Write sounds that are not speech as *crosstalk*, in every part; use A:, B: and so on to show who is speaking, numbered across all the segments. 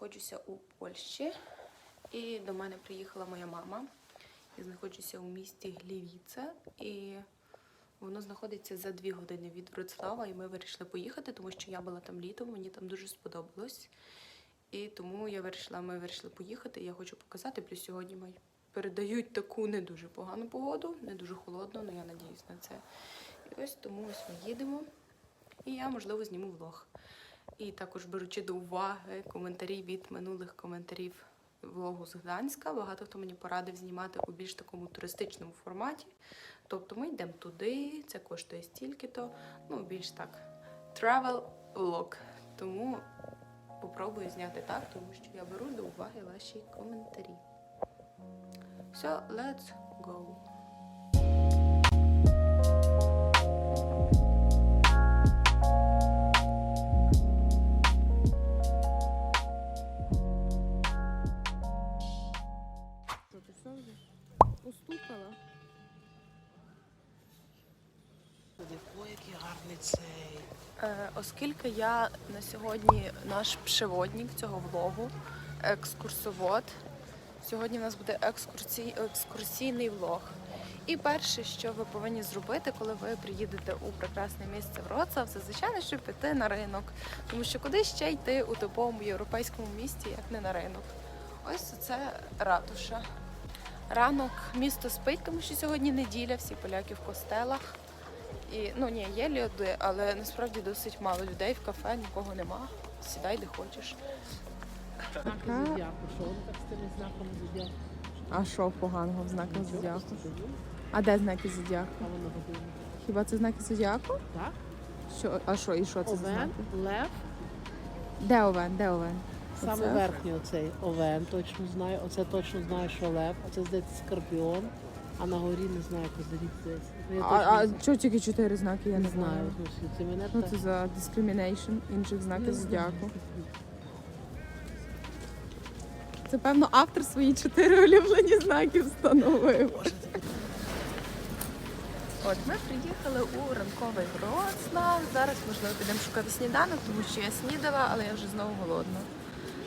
A: Знаходжуся у Польщі, і до мене приїхала моя мама. Я знаходжуся у місті Глівіце, і воно знаходиться за дві години від Вроцлава, і ми вирішили поїхати, тому що я була там літом, мені там дуже сподобалось. І тому я вирішила, ми вирішили поїхати. Я хочу показати. Плюс сьогодні ми передають таку не дуже погану погоду, не дуже холодно, але я надіюсь на це. І ось тому ось ми їдемо. І я, можливо, зніму влог. І також беручи до уваги коментарі від минулих коментарів влогу з Гданська. Багато хто мені порадив знімати у більш такому туристичному форматі. Тобто ми йдемо туди, це коштує стільки-то, ну більш так travel vlog. Тому попробую зняти так, тому що я беру до уваги ваші коментарі. Все, let's go.
B: Ой, який гарний цей.
A: Е, Оскільки я на сьогодні наш пшеводник цього влогу, екскурсовод. Сьогодні в нас буде екскурсій, екскурсійний влог. І перше, що ви повинні зробити, коли ви приїдете у прекрасне місце Вроцлав, це звичайно, що піти на ринок. Тому що куди ще йти у типовому європейському місті, як не на ринок. Ось це ратуша. Ранок місто спить, тому що сьогодні неділя, всі поляки в костелах. І ну ні, є люди, але насправді досить мало людей в кафе, нікого нема. Сідай де хочеш.
B: Знаки зодіаку. Що вони так з тими знаками зодіаку?
C: А що поганого в знаках зодіаку? А де знаки зодіаку?
B: А воно годину.
C: Хіба це знаки зодіаку?
B: Так?
C: Що, а що, і що це за
B: Овен,
C: знаки?
B: лев,
C: Де овен? Де овен?
B: саме
C: Оце?
B: верхній оцей овен, точно знаю. Оце точно знаю, що лев, оце здається скорпіон, а на горі не знаю, козиріг здається. Ну,
C: А, а чого тільки чотири знаки? Я
B: не
C: не
B: знаю.
C: знаю.
B: ну, Це мене
C: Ну це за discrimination інших знаків зодіаку. *laughs* Це певно автор свої чотири улюблені знаки встановив.
A: От ми приїхали у ранковий Вроцлав. Зараз можливо підемо шукати сніданок, тому що я снідала, але я вже знову голодна.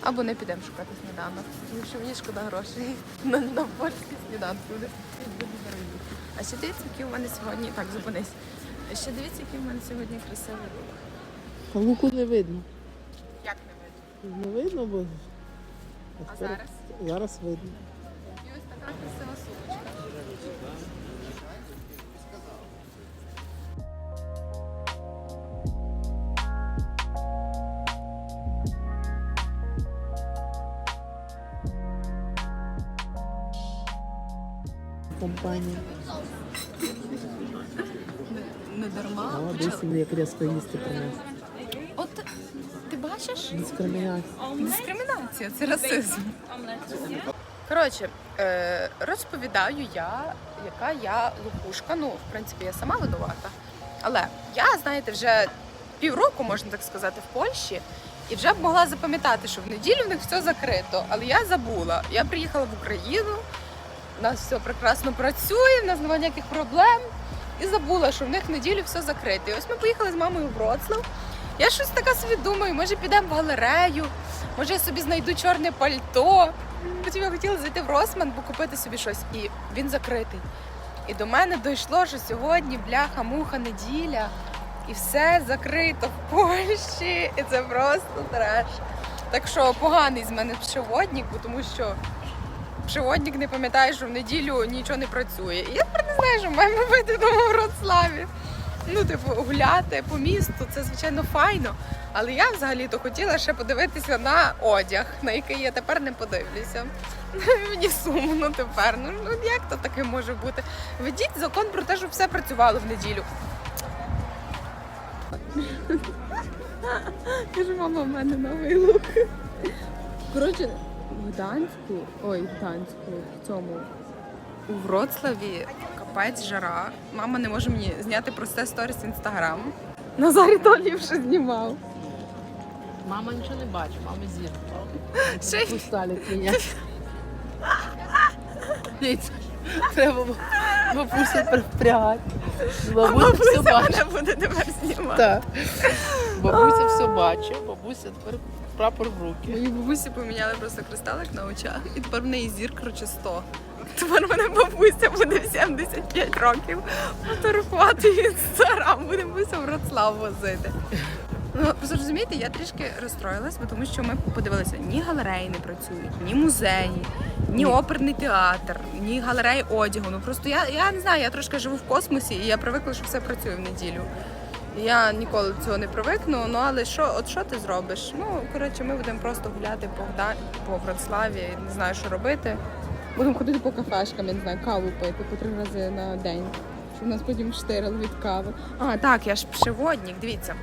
A: Або не підемо шукати сніданок, тому що мені шкода грошей на, на. Буде дуже дорогі. А ще дивіться, які у мене сьогодні. Так, зупинись. Ще дивіться, який у мене сьогодні красивий лук.
B: Луку не видно.
A: Як не видно?
B: Не видно, бо
A: А зараз?
B: зараз видно.
A: І ось така красива
B: Компанія.
A: Не дарма.
B: Десь мені як різко їсти принес.
A: От ти бачиш?
B: Дискримінація.
A: Дискримінація, це расизм. Коротше, е, розповідаю я, яка я лопушка. Ну, в принципі, я сама винувата. Але я, знаєте, вже півроку, можна так сказати, в Польщі, і вже б могла запам'ятати, що в неділю в них все закрито. Але я забула. Я приїхала в Україну, у нас все прекрасно працює, в нас немає ніяких проблем. І забула, що в них неділю все закрито. І ось ми поїхали з мамою в Вроцлав. Я щось така собі думаю, може підемо в галерею, може я собі знайду чорне пальто. Потім я хотіла зайти в Росман, бо купити собі щось, і він закритий. І до мене дійшло, що сьогодні бляха-муха неділя, і все закрито в Польщі. І це просто треш. Так що поганий з мене бо тому що пшеводник не пам'ятає, що в неділю нічого не працює. І я тепер не знаю, що маємо робити в Вроцлаві. Ну, типу, гуляти по місту, це звичайно файно. Але я взагалі-то хотіла ще подивитися на одяг, на який я тепер не подивлюся. *laughs* Мені сумно тепер. Ну ну, як то таке може бути? Ведіть закон про те, щоб все працювало в неділю.
C: Каже, мама, в мене новий лук. Коротше, в Гданську, ой, в Гданську, в цьому.
A: У Вроцлаві капець жара. Мама не може мені зняти просте сторіс в інстаграм.
C: Назарі Толів вже знімав.
B: Мама нічого не бачить, мама зір.
A: Ще й
B: меня. Треба бу- *laughs* бабуся привпрягати. Бабуся все бачить.
A: буде тепер знімати.
B: Так. Бабуся все бачить, бабуся тепер прапор в руки.
A: Мої бабусі поміняли просто кристалик на очах, і тепер в неї зір, коротше, 100. Тепер мене бабуся буде в 75 років фотографувати інстаграм, буде бабуся в Вроцлав возити. Ну, розумієте, я трішки розстроїлась, бо тому що ми подивилися, ні галереї не працюють, ні музеї, ні оперний театр, ні галереї одягу. Ну просто я, я не знаю, я трошки живу в космосі і я привикла, що все працює в неділю. Я ніколи до цього не привикну, ну але що, от що ти зробиш? Ну, коротше, ми будемо просто гуляти по, Гда... по Вроцлаві, не знаю, що робити. Будемо ходити по кафешкам, я не знаю, каву пити по три рази на день. Щоб нас потім штирили від кави. А, так, я ж пшеводник, дивіться.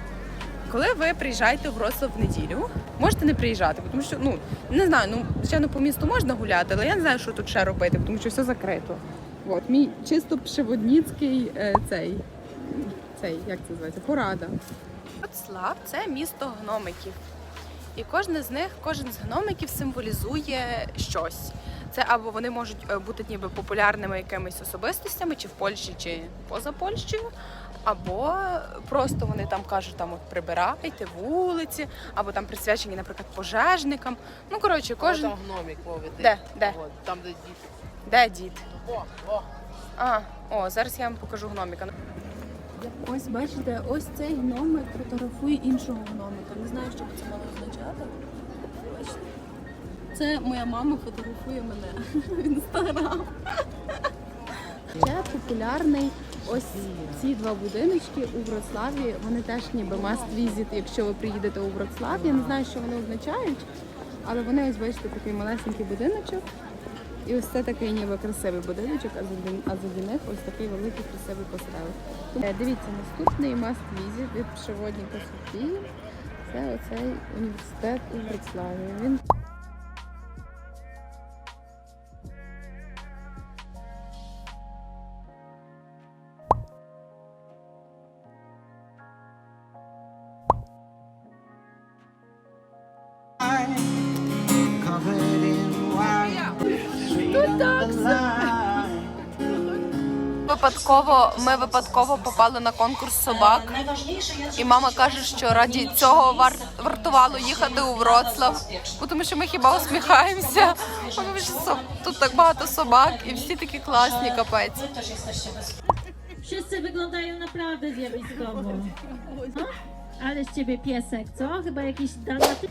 A: Коли ви приїжджаєте в Вроцлав в неділю, можете не приїжджати, тому що ну не знаю, ну звичайно по місту можна гуляти, але я не знаю, що тут ще робити, тому що все закрито. От мій чисто пшеводніцький е, цей, цей, як це називається, порада. Вроцлав це місто гномиків. І кожен з них, кожен з гномиків символізує щось. Це або вони можуть е, бути ніби популярними якимись особистостями, чи в Польщі, чи поза Польщею, або просто вони там кажуть, там от прибирайте вулиці, або там присвячені, наприклад, пожежникам. Ну коротше,
B: Кожен... Там гномик ловить.
A: Де? Де?
B: От, там, де діти.
A: де дід.
B: О, о.
A: А, о, зараз я вам покажу гноміка.
C: Ось бачите, ось цей гномик фотографує іншого гномика. Не знаю, що це мало означати. Бачите? Це моя мама фотографує мене в інстаграм. Ще популярний ось ці два будиночки у Вроцлаві. Вони теж ніби must visit, якщо ви приїдете у Вроцлав. Я не знаю, що вони означають, але вони ось бачите такий малесенький будиночок. І ось це такий ніби красивий будиночок, а заді, них ось такий великий красивий посадок. Е, Дивіться, наступний must visit від Пшеводніка Софії. Це оцей університет у Вроцлаві. Він
A: Випадково ми випадково попали на конкурс собак. І мама каже, що раді цього вар... вартувало їхати у Вроцлав, тому що ми хіба усміхаємося. Тут так багато собак, і всі такі класні, капець.
D: Wszyscy wyglądają naprawdę zjawiskowo. No? Ale z ciebie piesek, co? Chyba jakiś dalmaty...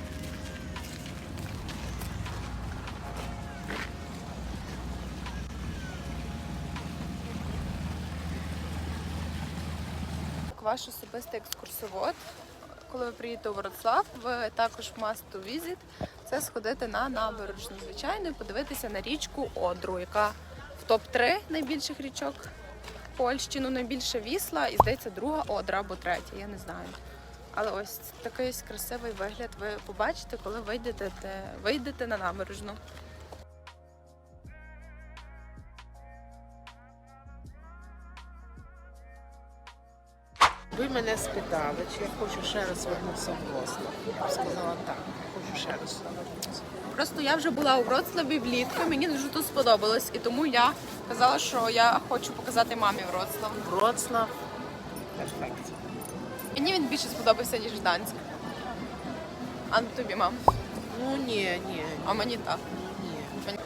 A: Ваш особистий екскурсовод. Коли ви приїдете у Вроцлав, ви також must to visit. Це сходити на набережну, звичайно, і подивитися на річку Одру, яка в топ-3 найбільших річок Польщі. Ну, найбільше вісла, і здається, друга Одра або третя, я не знаю. Але ось такий красивий вигляд ви побачите, коли вийдете, вийдете на набережну.
B: Ви мене спитали, чи я хочу ще раз вернутися в Вроцлав. Я сказала так, хочу ще раз вернутися.
A: Просто я вже була у Вроцлаві влітку, мені дуже тут сподобалось, і тому я казала, що я хочу показати мамі Вроцлав.
B: Вроцлав. Перфект.
A: Мені він більше сподобався, ніж Гданськ. А тобі, мам?
B: Ну ні, ні,
A: А мені так.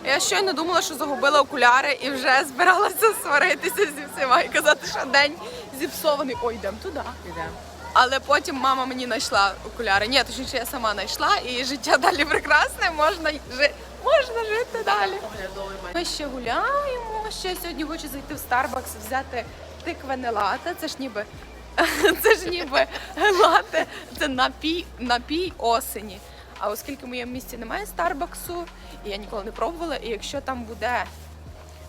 A: Я щойно думала, що загубила окуляри і вже збиралася сваритися зі всіма і казати, що день зіпсований. Ой, йдемо туди.
B: Підемо.
A: Але потім мама мені знайшла окуляри. Ні, точніше, я сама знайшла, і життя далі прекрасне, можна жити, можна жити далі. Ми ще гуляємо. Ще сьогодні хочу зайти в Starbucks, взяти тиквене лате. Це ж ніби *laughs* це ж ніби лате, це напій, напій осені. А оскільки в моєму місті немає Старбаксу, і я ніколи не пробувала, і якщо там буде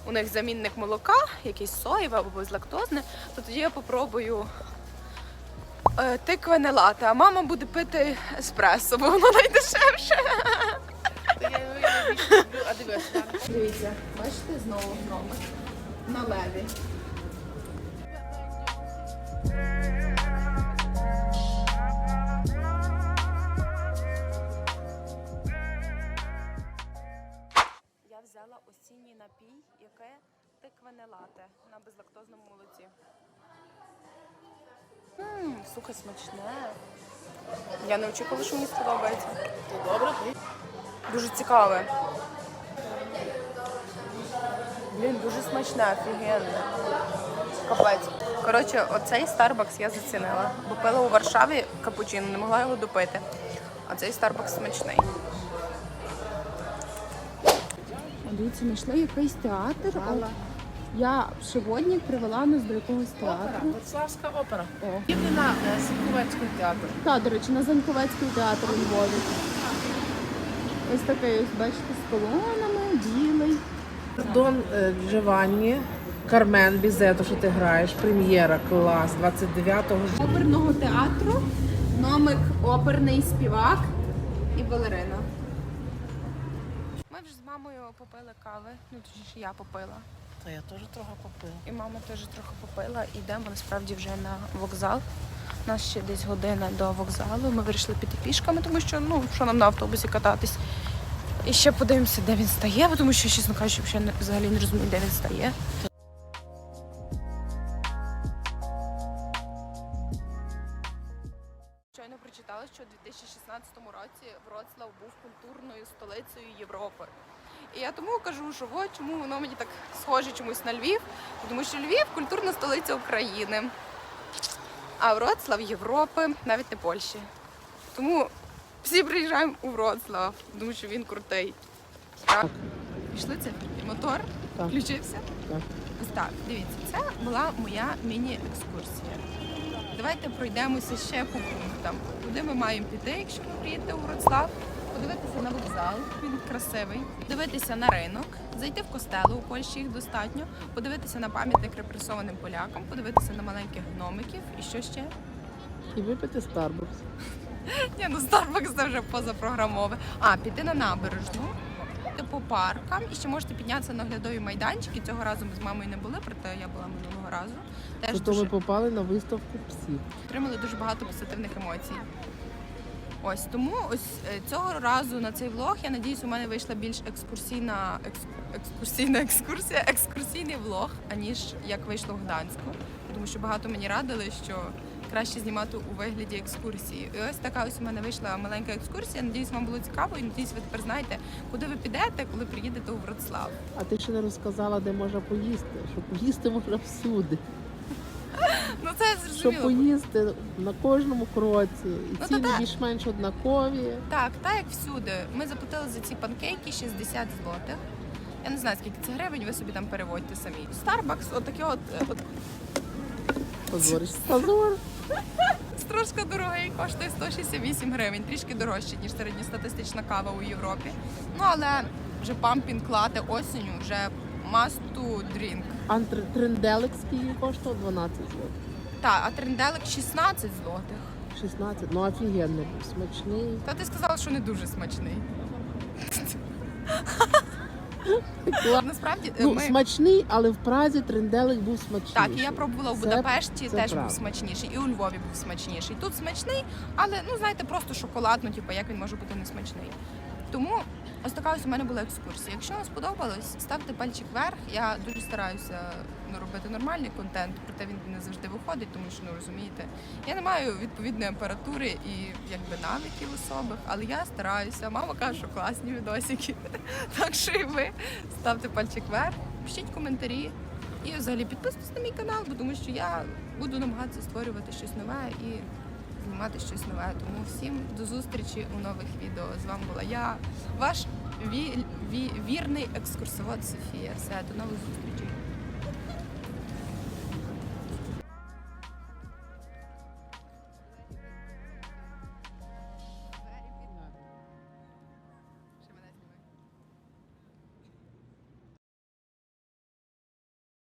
A: у них замінник молока, якийсь соєве або безлактозне, то тоді я попробую е, тиквене лате, а мама буде пити еспресо, бо воно найдешевше. Дивіться, бачите знову громик на леві. Взяла осінній напій, яке тиквене лате на безлактозному молоці. Ммм, слухай, смачне. Я не очікувала, що мені сподобається.
B: Добре,
A: Дуже цікаве. Блін, дуже смачне, офігенно. Капець. Коротше, оцей Starbucks я зацінила. Бо пила у Варшаві капучино, не могла його допити. А цей Starbucks смачний.
C: Дивіться, знайшли якийсь театр. От Я сьогодні привела нас до якогось театру.
B: Вроцлавська опера.
C: О.
B: Їдемо на е, Сінковецький театр.
C: Так, до речі, на Заньковецький театр у Львові. Ось такий, ось бачите, з колонами, білий.
B: Дон е, Джованні, Кармен Бізето, що ти граєш, прем'єра, клас, 29-го.
C: Оперного театру, номик оперний співак і балерина.
A: Вже з мамою попили кави. Ну, точніше, я попила.
B: Та я теж трохи попила.
A: І мама теж трохи попила. Йдемо насправді вже на вокзал. У нас ще десь година до вокзалу. Ми вирішили піти пішками, тому що ну що нам на автобусі кататись. І ще подивимося, де він стає, тому що, чесно кажучи, взагалі не розумію, де він стає. Прочитала, що у 2016 році Вроцлав був культурною столицею Європи. І я тому кажу, що от чому воно мені так схоже чомусь на Львів, тому що Львів культурна столиця України. А Вроцлав Європи, навіть не Польщі. Тому всі приїжджаємо у Вроцлав, тому що він крутий. Так. Пішли це? Мотор
B: Так.
A: включився?
B: Так.
A: Ось так, дивіться, це була моя міні-екскурсія. Давайте пройдемося ще по пунктам. Куди ми маємо піти, якщо ви приїдете у Вроцлав? Подивитися на вокзал, він красивий, подивитися на ринок, зайти в костели, у Польщі їх достатньо, подивитися на пам'ятник репресованим полякам, подивитися на маленьких гномиків і що ще?
B: І випити Starbucks. *laughs*
A: Ні, ну Starbucks це вже позапрограмове. А, піти на набережну, піти по паркам і ще можете піднятися на оглядові майданчики. Цього разу ми з мамою не були, проте я була минулого разу. Теж
B: Тобто ми попали на виставку псів.
A: отримали дуже багато позитивних емоцій. Ось тому ось е, цього разу на цей влог я надіюсь, у мене вийшла більш екскурсійна екс- екскурсійна екскурсія, екскурсійний влог, аніж як вийшло в Гданську. Тому що багато мені радили, що краще знімати у вигляді екскурсії. І ось така ось у мене вийшла маленька екскурсія. Надіюсь, вам було цікаво, і надіюсь, ви тепер знаєте, куди ви підете, коли приїдете у Вроцлав.
B: А ти ще не розказала, де можна поїсти. Що поїсти можна всюди. *laughs*
A: Ну це зрозуміло.
B: поїсти на кожному кроці. І
A: Ну,
B: ціни більш-менш однакові.
A: Так, так як всюди. Ми заплатили за ці панкейки 60 злотих. Я не знаю, скільки це гривень, ви собі там переводьте самі. Starbucks, отаке от, е, от
B: Позориш. Позор.
A: Трошки дорогий, коштує 168 гривень, трішки дорожче, ніж середньостатистична кава у Європі. Ну але вже пампінг лати осінню, вже must to drink.
B: А тр- тренделик скільки коштував 12 злотих.
A: Так, а тренделик 16 злотих.
B: 16. Ну офігенний був, смачний.
A: Та ти сказала, що не дуже смачний. Насправді
B: Ну,
A: ми...
B: смачний, але в Празі тренделик був смачніший.
A: Так, і я пробувала у Будапешті,
B: це
A: теж
B: правда.
A: був смачніший, і у Львові був смачніший. Тут смачний, але ну знаєте, просто шоколад, ну типу, як він може бути не смачний. Тому ось така ось у мене була екскурсія. Якщо вам сподобалось, ставте пальчик вверх. Я дуже стараюся ну, робити нормальний контент, проте він не завжди виходить, тому що ну розумієте, я не маю відповідної апаратури і якби навиків особих, але я стараюся. Мама каже, що класні відосики. *laughs* Так що і ви ставте пальчик вверх, пишіть коментарі. І взагалі підписуйтесь на мій канал, бо тому що я буду намагатися створювати щось нове і знімати щось нове. Тому всім до зустрічі у нових відео. З вами була я, ваш ві- ві- вірний екскурсовод Софія. Все, до нових зустрічей.